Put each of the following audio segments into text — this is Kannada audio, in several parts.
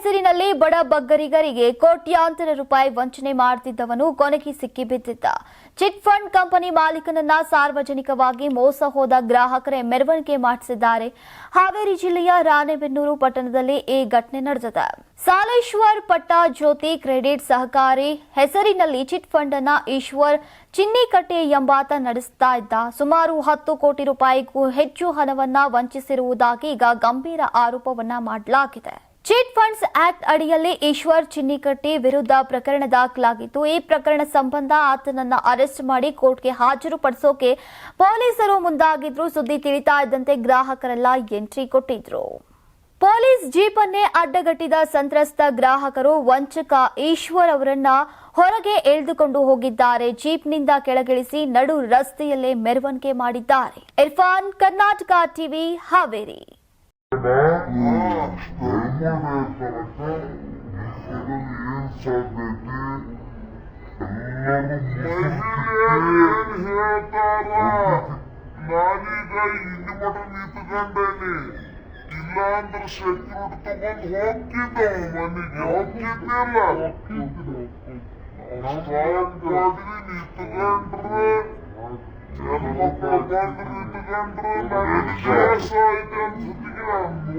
ಹೆಸರಿನಲ್ಲಿ ಬಡ ಬಗ್ಗರಿಗರಿಗೆ ಕೋಟ್ಯಾಂತರ ರೂಪಾಯಿ ವಂಚನೆ ಮಾಡುತ್ತಿದ್ದವನು ಕೊನೆಗೆ ಸಿಕ್ಕಿಬಿದ್ದಿದ್ದ. ಚಿಟ್ ಫಂಡ್ ಕಂಪನಿ ಮಾಲೀಕನನ್ನ ಸಾರ್ವಜನಿಕವಾಗಿ ಮೋಸ ಹೋದ ಗ್ರಾಹಕರೇ ಮೆರವಣಿಗೆ ಮಾಡಿಸಿದ್ದಾರೆ. ಹಾವೇರಿ ಜಿಲ್ಲೆಯ ರಾಣೆಬೆನ್ನೂರು ಪಟ್ಟಣದಲ್ಲಿ ಈ ಘಟನೆ ನಡೆದಿದೆ. ಸಾಲೇಶ್ವರ್ ಪಟ್ಟ ಜ್ಯೋತಿ ಕ್ರೆಡಿಟ್ ಸಹಕಾರಿ ಹೆಸರಿನಲ್ಲಿ ಚಿಟ್ ಫಂಡ್ ಅನ್ನ ಈಶ್ವರ್ ಚಿನ್ನಿಕಟ್ಟೆ ಎಂಬಾತ ನಡೆಸ್ತಾ ಇದ್ದ. ಸುಮಾರು ಹತ್ತು ಕೋಟಿ ರೂಪಾಯಿಗೂ ಹೆಚ್ಚು ಹಣವನ್ನ ವಂಚಿಸಿರುವುದಾಗಿ ಈಗ ಗಂಭೀರ ಆರೋಪವನ್ನ ಮಾಡಲಾಗಿದೆ. ಚಿಟ್ ಫಂಡ್ಸ್ ಆಕ್ಟ್ ಅಡಿಯಲ್ಲಿ ಈಶ್ವರ್ ಚಿನ್ನಿಕಟ್ಟಿ ವಿರುದ್ಧ ಪ್ರಕರಣ ದಾಖಲಾಗಿತ್ತು. ಈ ಪ್ರಕರಣ ಸಂಬಂಧ ಆತನನ್ನ ಅರೆಸ್ಟ್ ಮಾಡಿ ಕೋರ್ಟ್ಗೆ ಹಾಜರುಪಡಿಸೋಕೆ ಪೊಲೀಸರು ಮುಂದಾಗಿದ್ರು. ಸುದ್ದಿ ತಿಳಿತಾ ಇದ್ದಂತೆ ಗ್ರಾಹಕರೆಲ್ಲ ಎಂಟ್ರಿ ಕೊಟ್ಟಿದ್ರು. ಪೊಲೀಸ್ ಜೀಪನ್ನೇ ಅಡ್ಡಗಟ್ಟಿದ ಸಂತ್ರಸ್ತ ಗ್ರಾಹಕರು ವಂಚಕ ಈಶ್ವರ್ ಅವರನ್ನ ಹೊರಗೆ ಎಳೆದುಕೊಂಡು ಹೋಗಿದ್ದಾರೆ. ಜೀಪ್ನಿಂದ ಕೆಳಗಿಳಿಸಿ ನಡು ರಸ್ತೆಯಲ್ಲೇ ಮೆರವಣಿಗೆ ಮಾಡಿದ್ದಾರೆ. ಇರ್ಫಾನ್ ಕರ್ನಾಟಕ ಟಿವಿ ಹಾವೇರಿ. ಹೇಳ್ತಾರ ನಾನೀಗ ಹಿಂದಿ ಮಠ ನಿಂತ್ಕೊಂಡೇನಿ ಇಲ್ಲ ಅಂದ್ರೆ ಸೆಕ್ಯೂರಿಟಿ ತಗೊಂಡ್ ಹೋಗ್ತಿದ್ದವ ಮನೆಗೆ ಹೋಗ್ತಿದ್ದಿಲ್ಲ ಸ್ಟಾಪ್ ಮಾಡಿ ನಿಂತ್ಕೊಂಡ್ರೆ ಹೆಣ್ಮಕ್ಳು ಬಂದು ನಿಂತ್ಕೊಂಡ್ರೆ ನನಗೆ ಕೆಲಸ ಐತೆ ಅನ್ಸುತ್ತಿಗೆ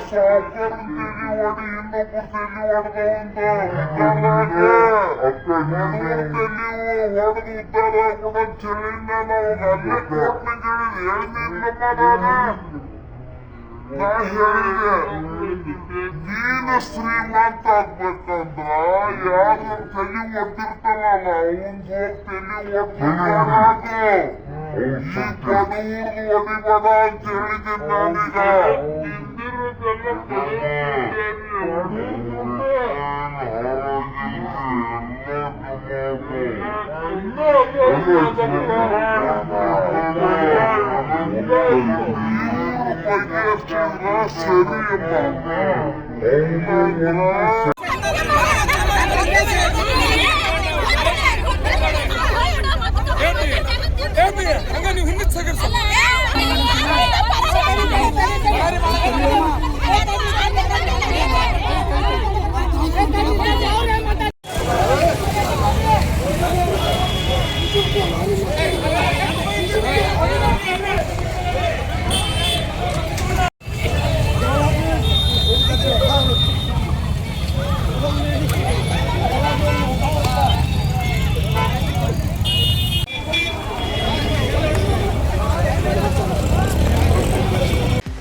ನಮ್ಮನ್ನ ಮೋಸಕ್ಕೊಳಗಾಗಿರೋದು ಸಾವುಕಾರ ಆಗ್ಬೇಕಂದ್ರ ಸಾವುಕಾರ ತೆಲಿ ಹೊಡಿ ಇನ್ನೊಬ್ಬರು ತೆಲಿ ಹೊಡೆದ ಅಂತ ಅಕ್ಕ ನೀನು ತೆಲಿ ಹೊಡೆದು ಉದ್ದಾರ ಆಗ್ಬಿಡ ಚಳಿನ ನಾವು ಅಲ್ಲೇ ಕೋರ್ಟ್ನಾಗ ಹೇಳಿದೆ ಹೇಳಿದ್ನಪ್ಪ ನಾನು ನಾ ಹೇಳಿದೆ ನೀನು ಶ್ರೀಮಂತ ಆಗ್ಬೇಕಂದ್ರ ಯಾರು ತಲೆ ಒಡ್ಡಿರ್ತಾರಲ್ಲ ಅವನ್ ಹೋಗಿ ತಲೆ ಒಡ್ಡಿರ್ತಾರಾಗು ಈ ಬಡವ್ರದ್ದು ಹೊಡಿಬೇಡ ಅಂತ ಹೇಳಿದ್ದೀನಿ ನಾನೀಗ I'm not going to be able to do that. I'm not going to be able to do that. I'm not going to be able to Onları bana